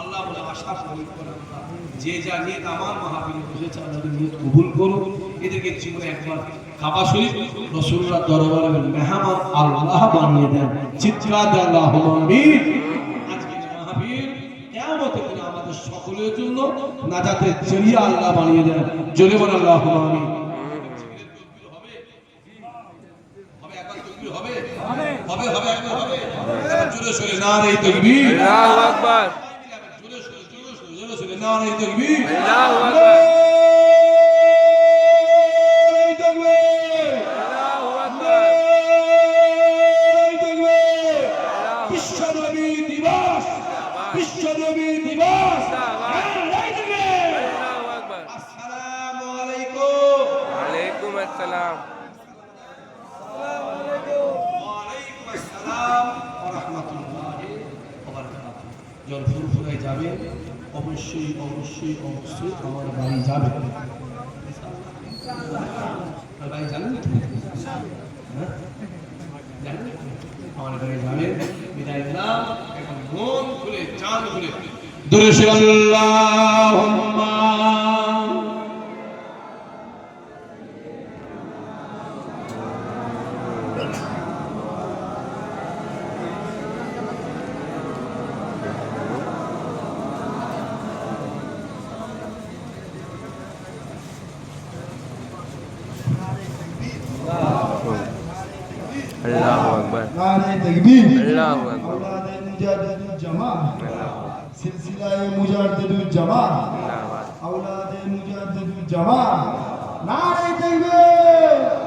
আল্লাহ সকলের জন্য নাজাতের আল্লাহ বানিয়ে দেন জোরে বলেন হবে হবে হবে হবে জোরে সরে না রে তকবীর আল্লাহু আকবার জোরে সরে জোরে সরে জোরে সরে না রে তকবীর আল্লাহু আকবার বিশ্বনবী দিবস বিশ্বনবী দিবস আসসালামু আলাইকুম ওয়া আলাইকুম আসসালাম জল জলফুলফুরায় যাবে অবশ্যই অবশ্যই অবশ্যই আমার বাড়ি যাবে হ্যাঁ? জানেন আমার বাড়ি যাবেন বিদায় এখন মন খুলে চাঁদ খুলে দুরুসুল্লাহ अल्लाह अकबर अल्लाह अकबर सिलसिला मुजाहिद जमा औलाद मुजाहिद जमा नारे तकबीर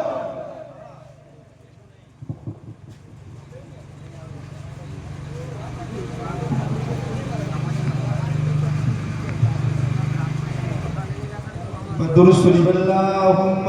दुरुस्त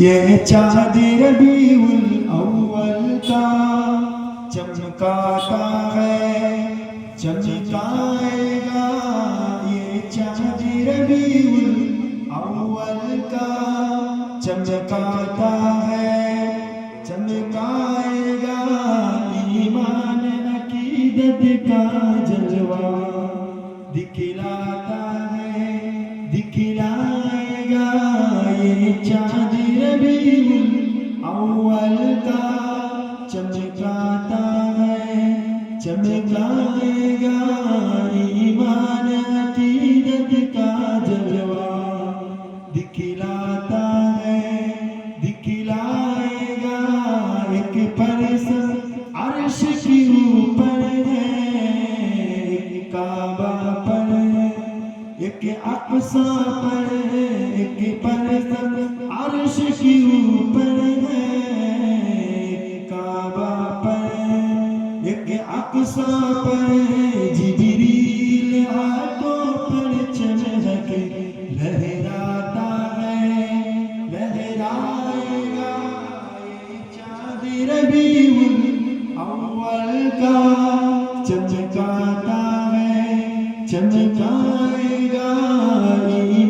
यह चांद रबीउल अव्वल का चमकाता है चमकाएगा ये चांद रबीउल अव्वल का चमकाता है चमकाएगा ईमान अकीदत का जलवा दिखलाता है दिखलाएगा ये चांद दिन अव्वल चमकाता है चमकाएगा ईमान अकीदत का जलवा दिखलाता है दिखलाएगा एक परसम अर्श के ऊपर है एक काबा पर है एक अक्सा पर है एक परसम अक्सा पर जिबरील हाथों पर चमक है लहराएगा चांद रबी का चमकाता है चमकाएगा